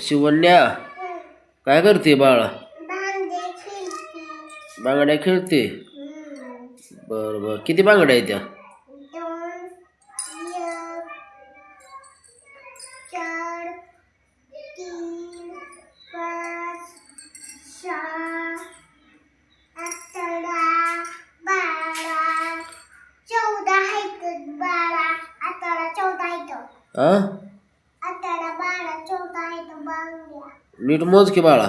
शिवण्या काय करते बाळा? बांगड्या खेळते. बर बर. किती बांगड्या आहेत त्या? बारा चौदा आहेत बारा अठरा चौदा आहेत हा अठरा बारा चौदा आहेत बांगड्या नीट मोज की बाळा.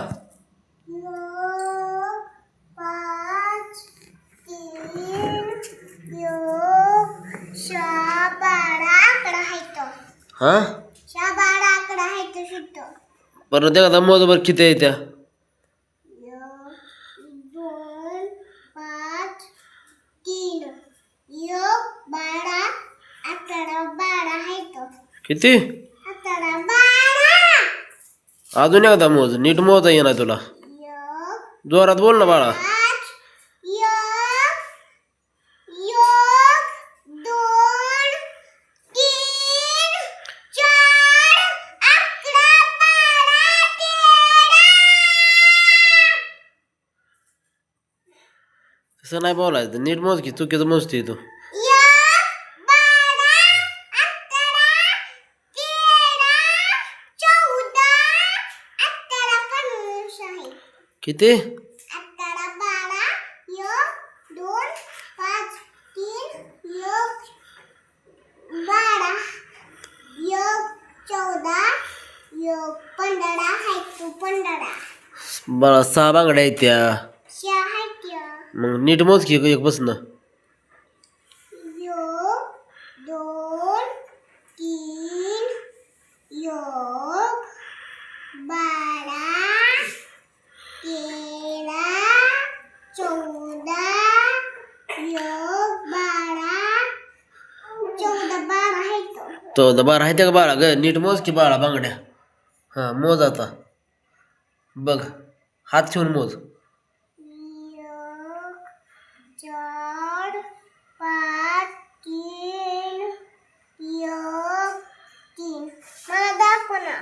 हा? परत एकदा मोज बर किती आहे त्या? किती? अजून एकदा मोज नीट मोजा येणार तुला. एक जोरात बोल ना बाळा. तसं नाही बोलायचं. नीट मोज की चुकीचं मोजते तू एक बारा अकरा तेरा चौदा अकरा पन्नास आहे किती अकरा बारा एक दोन पाच तीन एक बारा एक चौदा एक पंधरा आहे तू पंधरा बाळा सहा बांगड्या आहेत त्या. मग नीट मोज की एक बसन. एक दोन तीन बारा तेरा चौदा बारा. चौदा बारा आहे तो. चौदा बारा आहे का बाळा ग नीट मोज की बाळा बांगड्या. हां मोज आता. बघ हात ठेवून मोज एक चार पाच तीन एक तीन मला दाखव ना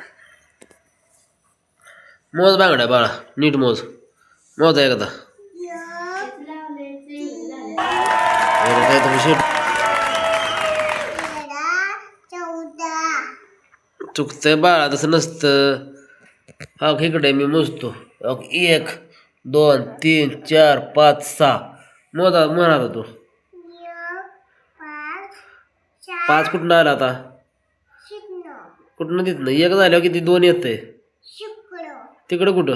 मोज बांगड्या बाळा नीट मोज. मोज एकदा. एक चुकतंय बाळा तसं नसतं. हा इकडे मी मोजतो. अग, एक दोन तीन चार पाच सहा. मोजा म्हणा आता तू. पाच कुठनं आला आता? कुठनं देत नाही? एक झाल्यावर किती? दोन येते तिकडं कुठं?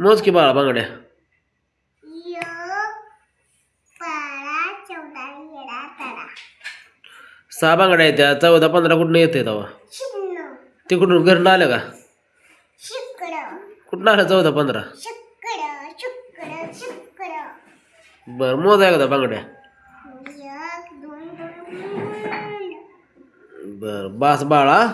मोज की बाळा बांगड्या. सहा बांगड्या येत्या चौदा पंधरा कुठनं येते तेव्हा? तिकडून घरनं आलं का? कुठनं आलं चौदा पंधरा? बरं मोजा एकदा बांगड्या. बरं बास बाळा.